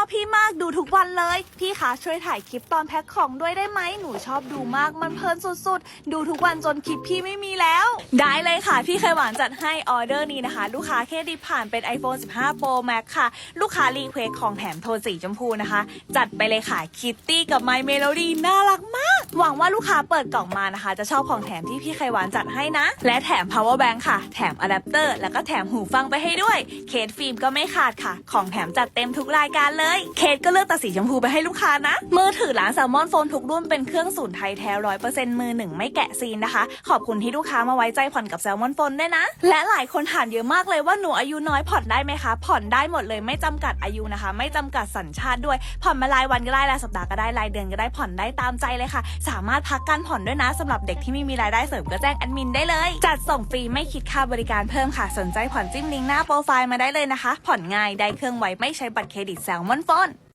อบพี่มากดูทุกวันเลย พี่คะช่วยถ่ายคลิปตอนแพ็คของด้วยได้ไหมหนูชอบดูมากมันเพลินสุดๆ ดูทุกวันจนคลิปพี่ไม่มีแล้ว ได้เลยค่ะ พี่เคยหวานจัดให้ออเดอร์นี้นะคะ ลูกค้าเครดีผ่านเป็น iPhone 15 Pro Max ค่ะ ลูกค้ารีเควสของแถมโทนสีชมพูนะคะ จัดไปเลยค่ะคิตตี้กับไมเมโลดี้น่ารักมาก หวังว่าลูกค้าเปิดกล่องมานะคะ จะชอบของแถมที่พี่ไขหวานจัดให้นะ และแถม power bank ค่ะ แถมอะแดปเตอร์แล้วก็แถมหูฟังไปให้ด้วย เคสฟิล์มก็ไม่ขาดค่ะ ของแถมจัดเต็มทุกรายการเลย เคสก็เลือกแต่สีชมพูไปให้ลูกค้านะ มือถือร้านแซลมอนโฟนทุกรุ่นเป็นเครื่องศูนไทยแท้ร้อยเปอร์เซ็นต์มือหนึ่งไม่แกะซีนนะคะ ขอบคุณที่ลูกค้ามาไว้ใจผ่อนกับแซลมอนโฟนด้วยนะ และหลายคนถามเยอะมากเลยว่าหนูอายุน้อยผ่อนได้ไหมคะ ผ่อนได้หมดเลยไม่จำกัดอายุนะคะ ไม่จำกัดสัญชาติด้วย ผ่อนมารายวันก็ได้รายสัปดาห์ก็ได้รายเดือนก็ได้ผ่อนได้ตามใจเลยค่ะสามารถพักการผ่อนด้วยนะสำหรับเด็กที่ไม่มีรายได้เสริมก็แจ้งแอดมินได้เลย จัดส่งฟรีไม่คิดค่าบริการเพิ่มค่ะ สนใจผ่อนจิ้มลิงก์หน้าโปรไฟล์มาได้เลยนะคะ ผ่อนง่ายได้เครื่องไวไม่ใช้บัตรเครดิตแซลมอนฟอน